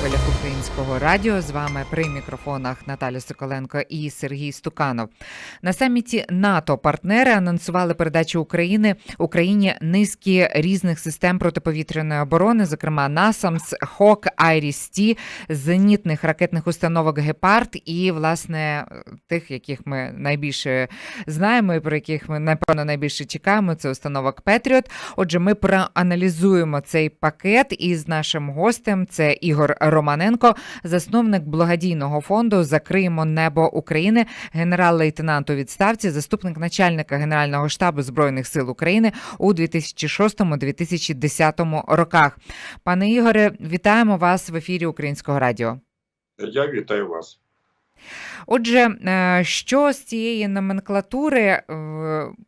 хвилях українського радіо. З вами при мікрофонах Наталя Соколенко і Сергій Стуканов. На саміті НАТО партнери анонсували передачу України Україні низки різних систем протиповітряної оборони, зокрема NASAMS, ХОК, Айріс-Ті, зенітних ракетних установок Гепард і власне тих, яких ми найбільше знаємо, і про яких ми напевно найбільше чекаємо. Це установок Петріот. Отже, ми проаналізуємо цей пакет із нашим гостем. Це Ігор Романенко, засновник благодійного фонду Закриємо небо України, генерал-лейтенант у відставці, заступник начальника Генерального штабу збройних сил України у 2006-2010 роках. Пане Ігоре, вітаємо вас в ефірі Українського радіо. Я вітаю вас. Отже, е, що з цієї номенклатури, е,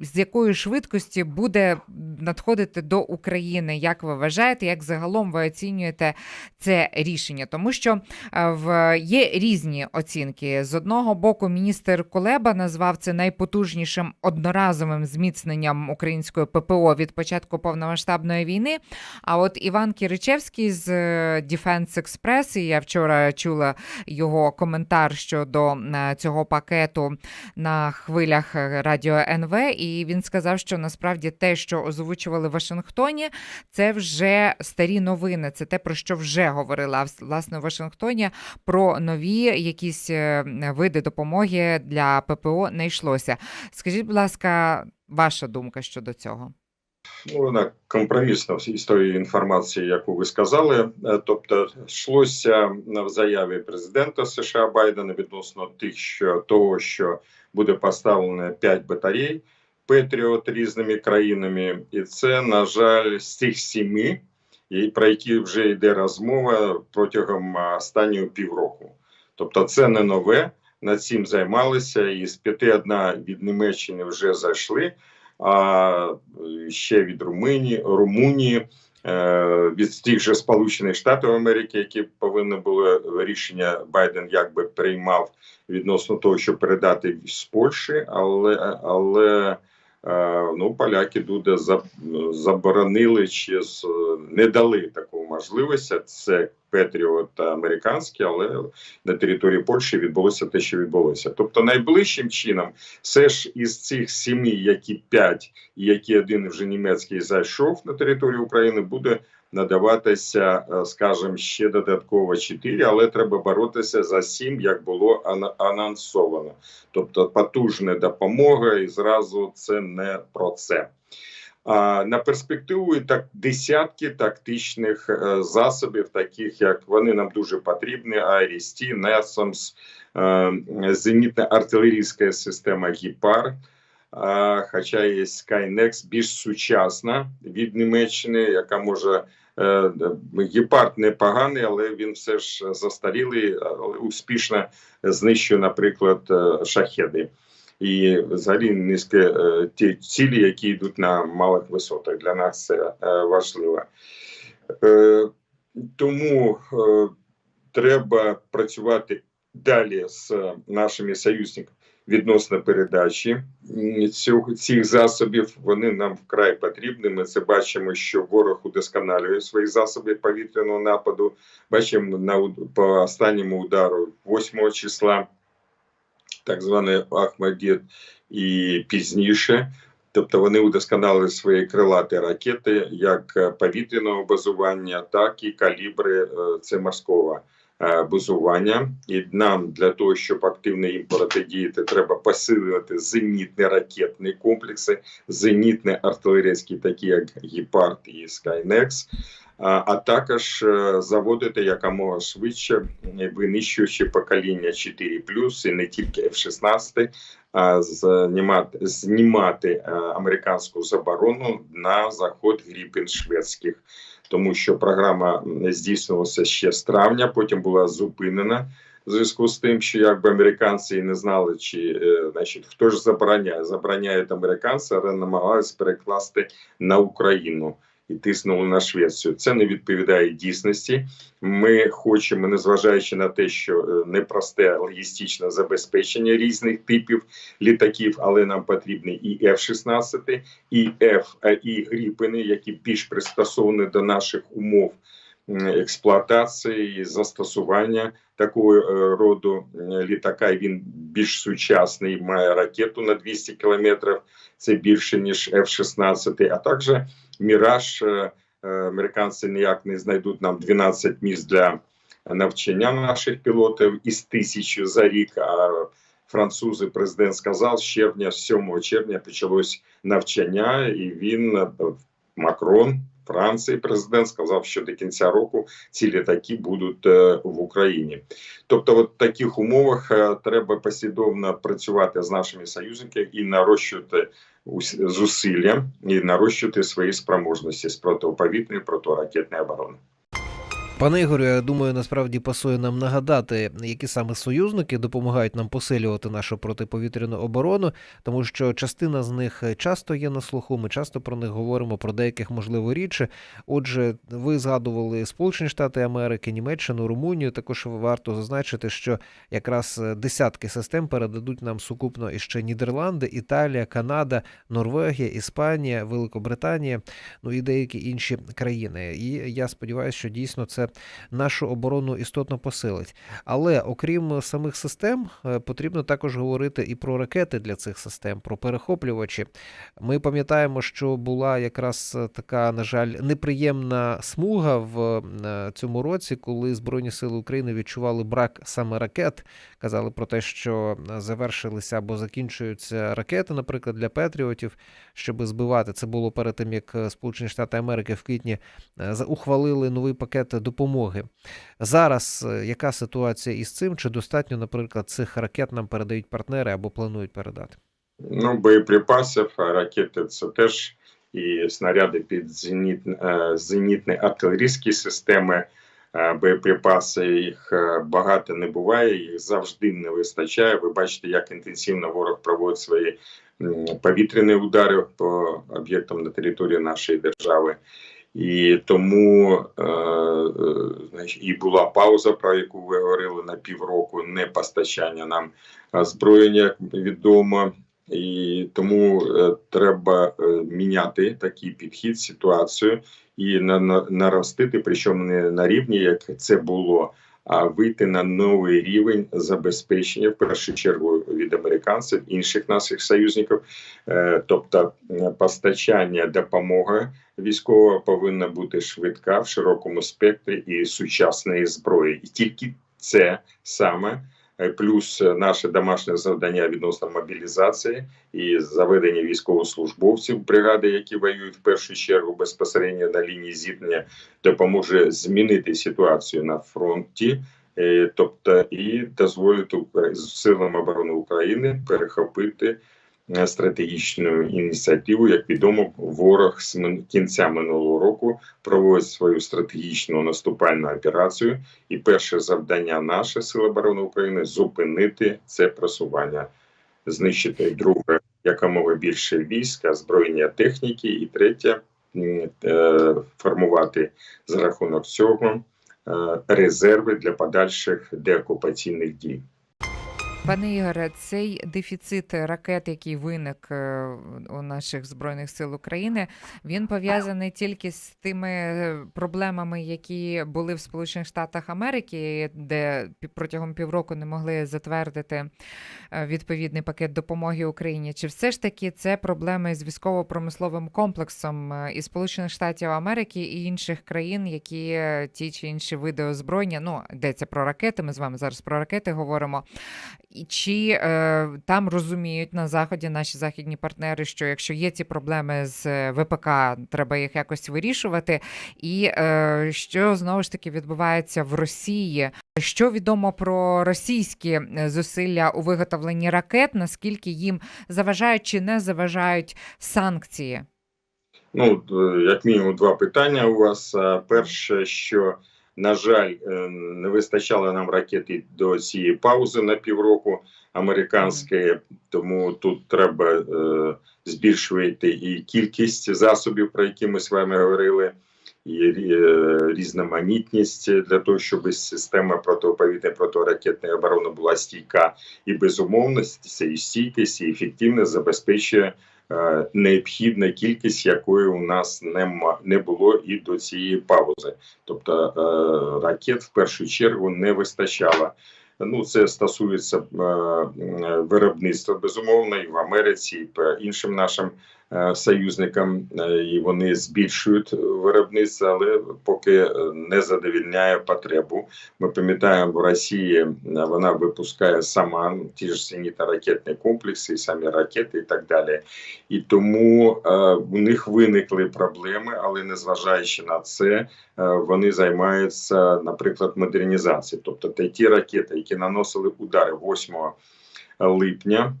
з якої швидкості буде надходити до України? Як ви вважаєте, як загалом ви оцінюєте це рішення? Тому що е, в є різні оцінки. З одного боку, міністр Кулеба назвав це найпотужнішим одноразовим зміцненням української ППО від початку повномасштабної війни. А от Іван Кіричевський з Defense Express, і я вчора чула його коментар щодо цього пакету на хвилях радіо НВ, і він сказав, що насправді те, що озвучували в Вашингтоні, це вже старі новини. Це те, про що вже говорила власне в Вашингтоні. Про нові якісь е, види допомоги для ППО не йшлося. Скажіть, будь ласка, ваша думка щодо цього? Ну, вона компромісна із тої інформації, яку ви сказали. Тобто, йшлося в заяві президента США Байдена відносно тих, що того, що буде поставлено 5 батарей Петріот різними країнами, і це на жаль з цих сіми, про які вже йде розмова протягом останнього півроку. Тобто, це не нове. Над цим займалися, і з п'яти одна від Німеччини вже зайшли а ще від Румунії, Румунії, е, від тих же Сполучених Штатів Америки, які повинні були рішення Байден якби приймав відносно того, щоб передати з Польщі, але але ну поляки дуже заборонили чи не дали таку можливості. Це Петріот американський, але на території Польщі відбулося те, що відбулося. Тобто, найближчим чином, все ж із цих сімі, які п'ять, і які один вже німецький зайшов на територію України, буде надаватися, е, скажімо, ще додатково чотири, але треба боротися за сім, як було анонсовано. Тобто потужна допомога, і зразу це не про це. На перспективу так десятки тактичних е, засобів, таких як вони нам дуже потрібні: Айрісті, Несомс, е, зенітна артилерійська система Гіпар. Хоча є Skynex більш сучасна від Німеччини, яка може гепард непоганий, але він все ж застарілий, але успішно знищує, наприклад, шахеди і взагалі низькі е, ті цілі, які йдуть на малих висотах. Для нас це е, важливо. Е, тому треба працювати далі з нашими союзниками відносно передачі цього цих засобів. Вони нам вкрай потрібні. Ми це бачимо, що ворог удосконалює свої засоби повітряного нападу. Бачимо на по останньому удару 8 числа так званий Ахмадіт і пізніше. Тобто вони удосконалили свої крилаті ракети як повітряного базування, так і калібри е, це морського е, базування. І нам для того, щоб активно їм протидіяти, треба посилювати зенітні ракетні комплекси, зенітні артилерійські, такі як Гіпард і Скайнекс а також е, заводити якомога швидше винищуючи покоління 4+, і не тільки F-16, а знімати, знімати е, американську заборону на заход гріпін шведських, тому що програма здійснювалася ще з травня, потім була зупинена. В зв'язку з тим, що якби американці не знали, чи е, значить хто ж забороняє, забороняють американці, але намагалися перекласти на Україну і тиснули на Швецію. Це не відповідає дійсності. Ми хочемо, незважаючи на те, що е, непросте логістичне забезпечення різних типів літаків, але нам потрібні і F-16, і F, і Гріпини, які більш пристосовані до наших умов. Експлуатації і застосування такого е, роду літака. Він більш сучасний, має ракету на 200 кілометрів. Це більше ніж F-16, а також Міраж. е, е, Американці ніяк не знайдуть нам 12 місць для навчання наших пілотів із тисячі за рік. А французи президент сказав, з червня, 7 червня почалось навчання, і він Макрон. Франції президент сказав, що до кінця року ці літаки будуть е, в Україні. Тобто, от в таких умовах е, треба послідовно працювати з нашими союзниками і нарощувати зусилля і нарощувати свої спроможності з протиповітряної протиракетної оборони. Пане Ігорю, я думаю, насправді пасує нам нагадати, які саме союзники допомагають нам посилювати нашу протиповітряну оборону, тому що частина з них часто є на слуху. Ми часто про них говоримо, про деяких можливо рідше. Отже, ви згадували Сполучені Штати Америки, Німеччину, Румунію. Також варто зазначити, що якраз десятки систем передадуть нам сукупно іще Нідерланди, Італія, Канада, Норвегія, Іспанія, Великобританія, ну і деякі інші країни. І я сподіваюся, що дійсно це нашу оборону істотно посилить. Але окрім самих систем, е, потрібно також говорити і про ракети для цих систем, про перехоплювачі. Ми пам'ятаємо, що була якраз е, така, на жаль, неприємна смуга в е, цьому році, коли Збройні Сили України відчували брак саме ракет. Казали про те, що завершилися або закінчуються ракети, наприклад, для Петріотів, щоб збивати. Це було перед тим, як Сполучені Штати Америки в квітні ухвалили новий пакет допомоги. Зараз е, яка ситуація із цим? Чи достатньо, наприклад, цих ракет нам передають партнери або планують передати? Ну, боєприпасів, ракети це теж і снаряди під зеніт, е, зенітні артилерійські системи. е, Боєприпаси їх е, багато не буває, їх завжди не вистачає. Ви бачите, як інтенсивно ворог проводить свої повітряні удари по об'єктам на території нашої держави. І тому е, е, і була пауза, про яку ви говорили на півроку, не постачання нам озброєння, як відомо. І тому е, треба е, міняти такий підхід, ситуацію і на, на, наростити, причому не на рівні, як це було, а вийти на новий рівень забезпечення в першу чергу від американців, інших наших союзників, е, тобто постачання допомоги військова повинна бути швидка в широкому спектрі і сучасної зброї, і тільки це саме. е, Плюс е, наше домашнє завдання відносно мобілізації і заведення військовослужбовців бригади, які воюють в першу чергу безпосередньо на лінії зіткнення, допоможе змінити ситуацію на фронті, е, тобто і дозволити силам оборони України перехопити стратегічну ініціативу. Як відомо, ворог з кінця минулого року проводить свою стратегічну наступальну операцію. І перше завдання наше Сил оборони України зупинити це просування, знищити друге якомога більше війська, озброєння техніки, і третє е, формувати за рахунок цього е, резерви для подальших деокупаційних дій. Пане Ігоре, цей дефіцит ракет, який виник е, у наших збройних сил України, він пов'язаний тільки з тими е, проблемами, які були в Сполучених Штатах Америки, де протягом півроку не могли затвердити е, відповідний пакет допомоги Україні. Чи все ж таки це проблеми з військово-промисловим комплексом і Сполучених Штатів Америки і інших країн, які ті чи інші види озброєння, ну йдеться про ракети. Ми з вами зараз про ракети говоримо. І чи е, там розуміють на заході наші західні партнери, що якщо є ці проблеми з е, ВПК, треба їх якось вирішувати, і е, що знову ж таки відбувається в Росії? Що відомо про російські е, зусилля у виготовленні ракет? Наскільки їм заважають чи не заважають санкції? Ну, як мінімум, два питання у вас. Перше, що на жаль, е, не вистачало нам ракети до цієї паузи на півроку американської, тому тут треба е, збільшувати і кількість засобів, про які ми з вами говорили, і е, різноманітність для того, щоб система протиповітряної протиракетної оборони була стійка. І безумовно, і стійкість і ефективно забезпечує необхідна кількість, якої у нас нема не було і до цієї паузи. Тобто е, ракет в першу чергу не вистачало. Ну, це стосується е, е, виробництва безумовно і в Америці, і по іншим нашим е, союзникам, е, і вони збільшують виробництво, але поки е, не задовільняє потребу. Ми пам'ятаємо, в Росії е, вона випускає сама ті ж зенітно-ракетні комплекси, самі ракети і так далі. І тому е, у них виникли проблеми, але незважаючи на це, е, вони займаються, наприклад, модернізацією. Тобто ті ракети, які наносили удари 8 липня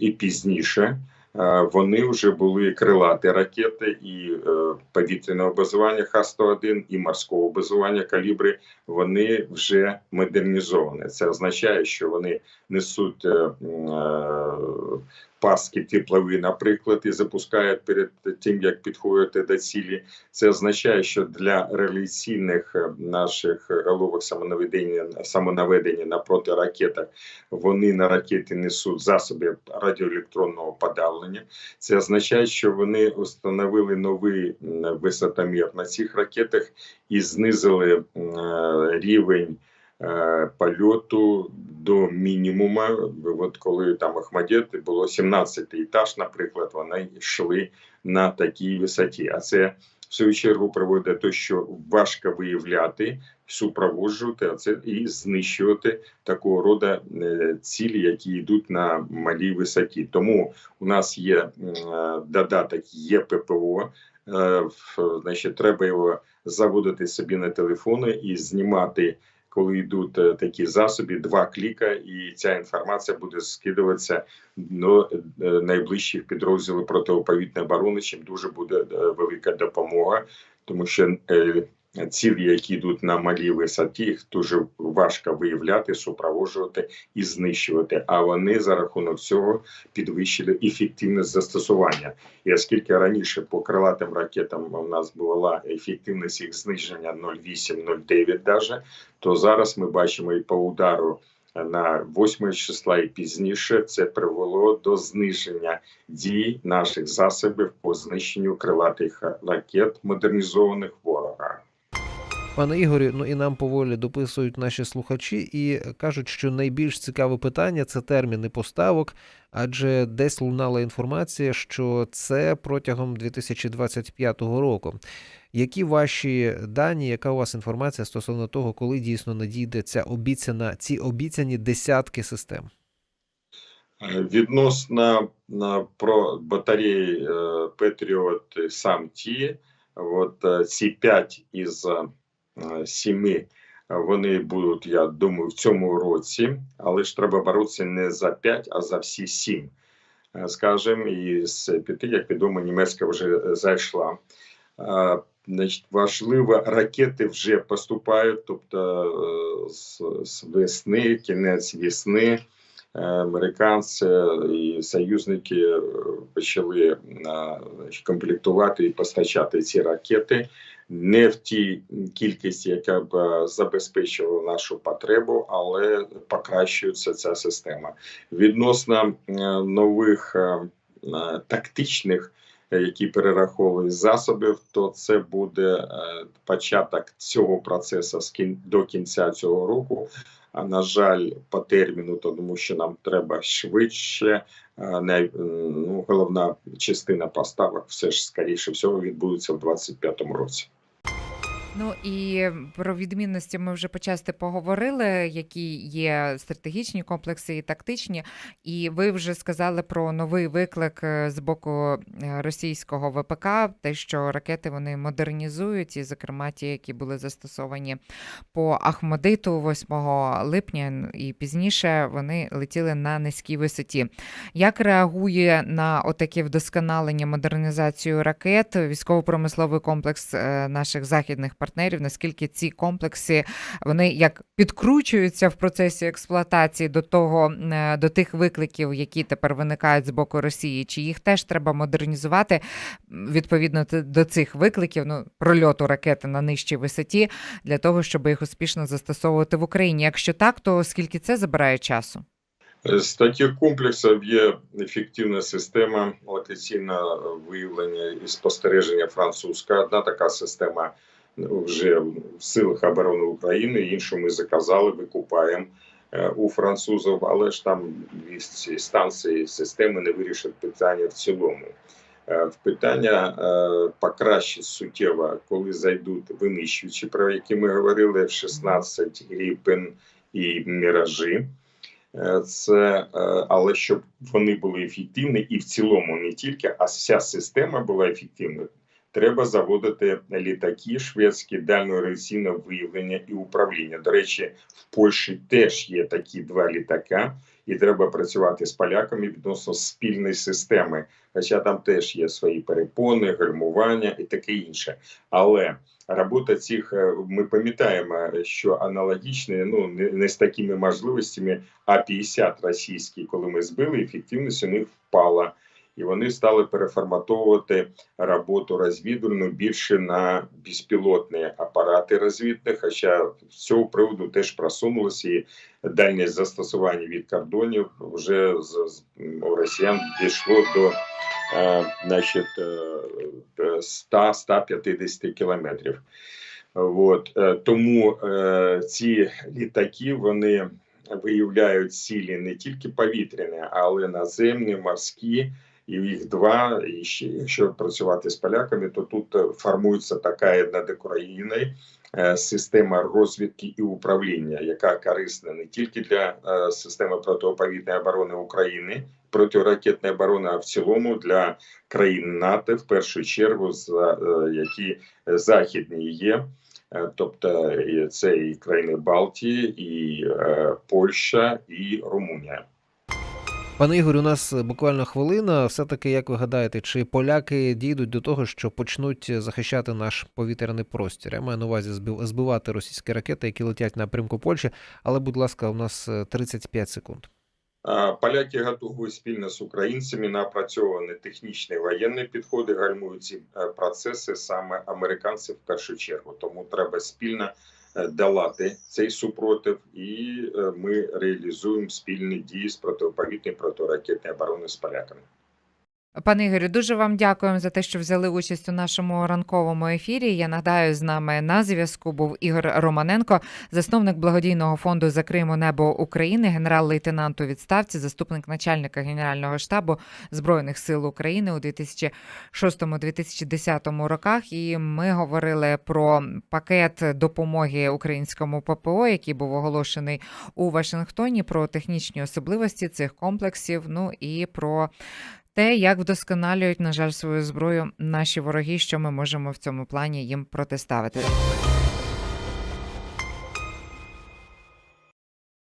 і пізніше. Е, Вони вже були крилаті ракети і е, повітряного базування Х-101 і морського базування калібри. Вони вже модернізовані. Це означає, що вони несуть е, паски теплові, наприклад, і запускають перед тим, як підходити до цілі. Це означає, що для реалізаційних е, наших головок самонаведення самонаведення на протиракетах вони на ракети несуть засоби радіоелектронного подавлення. Це означає, що вони встановили новий висотомір на цих ракетах і знизили е, рівень. е, Польоту до мінімуму. От коли там Ахмадет було 17 етаж, наприклад, вони йшли на такій висоті. А це в свою чергу приводить до того, що важко виявляти, супроводжувати а це і знищувати такого роду е, цілі, які йдуть на малій висоті. Тому у нас є е, додаток ЄППО. Е, Значить, треба його заводити собі на телефони і знімати. Коли йдуть е, такі засоби, два кліка, і ця інформація буде скидуватися до е, найближчих підрозділів протиповітної оборони, чим дуже буде е, велика допомога, тому що цілі, які йдуть на малій висоті, їх дуже важко виявляти, супроводжувати і знищувати. А вони за рахунок цього підвищили ефективність застосування. І оскільки раніше по крилатим ракетам у нас була ефективність їх зниження 0,8-0,9 даже, то зараз ми бачимо і по удару на 8 числа і пізніше це привело до зниження дій наших засобів по знищенню крилатих ракет модернізованих ворога. Пане Ігорю, ну і нам поволі дописують наші слухачі і кажуть, що найбільш цікаве питання це терміни поставок, адже десь лунала інформація, що це протягом 2025 року. Які ваші дані, яка у вас інформація стосовно того, коли дійсно надійде ця обіцяна, ці обіцяні десятки систем? Е, Відносно про батареї е, Patriot сам ті, от е, ці 5 із е, 7 е, вони будуть, я думаю, в цьому році, але ж треба боротися не за 5, а за всі 7. Е, Скажем, і з 5, як відомо, німецька вже зайшла. Е, Значить, важливо, ракети вже поступають, тобто з, весни, кінець весни. Американці і союзники почали комплектувати і постачати ці ракети не в тій кількості, яка б е, забезпечувала нашу потребу, але покращується ця система. Відносно е, нових е, тактичних, які перераховують засобів, то це буде початок цього процесу до кінця цього року. На жаль, по терміну, тому що нам треба швидше. Не, ну, головна частина поставок все ж скоріше всього відбудеться в 2025 році. Ну і про відмінності ми вже почасти поговорили, які є стратегічні комплекси і тактичні. І ви вже сказали про новий виклик е, з боку е, російського ВПК, те, що ракети вони модернізують, і, зокрема, ті, які були застосовані по Ахмадиту 8 липня, і пізніше вони летіли на низькій висоті. Як реагує на отаке вдосконалення модернізацію ракет військово-промисловий комплекс е, наших західних партнерів? Наскільки ці комплекси вони як підкручуються в процесі експлуатації до того е, до тих викликів, які тепер виникають з боку Росії? Чи їх теж треба модернізувати відповідно до цих викликів? Ну прольоту ракети на нижчій висоті для того, щоб їх успішно застосовувати в Україні? Якщо так, то скільки це забирає часу? З таких комплексів є ефективна система локаційного виявлення і спостереження французька. Одна така система вже в силах оборони України, іншу ми заказали, викупаємо е, у французів, але ж там ці станції системи не вирішать питання в цілому. Е, В питання е, покращить суттєво, коли зайдуть винищувачі, про які ми говорили, F-16, Гріпен і Міражі. Це але щоб вони були ефективні і в цілому не тільки, а вся система була ефективною. Треба заводити літаки шведські дальньораційного виявлення і управління. До речі, в Польщі теж є такі два літака, і треба працювати з поляками відносно спільної системи. Хоча там теж є свої перепони, гальмування і таке інше. Але робота цих е, ми пам'ятаємо, що аналогічні, ну не з такими можливостями, а 50 російські, коли ми збили, ефективність у них впала. І вони стали переформатовувати роботу розвідувальну більше на безпілотні апарати розвідні, хоча з цього приводу теж просунулося і дальність застосування від кордонів вже з, у росіян дійшло до е, значить, е, 100-150 кілометрів. От, е, тому е, ці літаки вони виявляють цілі не тільки повітряні, але наземні, морські. І їх два. І ще якщо працювати з поляками, то тут е, формується така над Україною е, система розвідки і управління, яка корисна не тільки для е, системи протиповітряної оборони України, протиракетної оборони, а в цілому для країн НАТО, в першу чергу, за які західні є. Тобто це і країни Балтії, і Польща, і Румунія. Пане Ігор, у нас буквально хвилина. Все-таки, як ви гадаєте, чи поляки дійдуть до того, що почнуть захищати наш повітряний простір? Я маю на увазі збив- збивати російські ракети, які летять на напрямку Польщі. Але, будь ласка, у нас е, 35 секунд. Поляки готові спільно з українцями напрацьовані технічні воєнні підходи, гальмують ці е, процеси саме американці в першу чергу. Тому треба спільно е, долати цей супротив, і е, ми реалізуємо спільні дії з протиповітряної протиракетної оборони з поляками. Пане Ігорю, дуже вам дякуємо за те, що взяли участь у нашому ранковому ефірі. Я нагадаю, з нами на зв'язку був Ігор Романенко, засновник благодійного фонду Закриємо небо України, генерал-лейтенант у відставці, заступник начальника Генерального штабу Збройних сил України у 2006-2010 роках. І ми говорили про пакет допомоги українському ППО, який був оголошений у Вашингтоні, про технічні особливості цих комплексів. Ну і про те, як вдосконалюють, на жаль, свою зброю наші вороги, що ми можемо в цьому плані їм протиставити.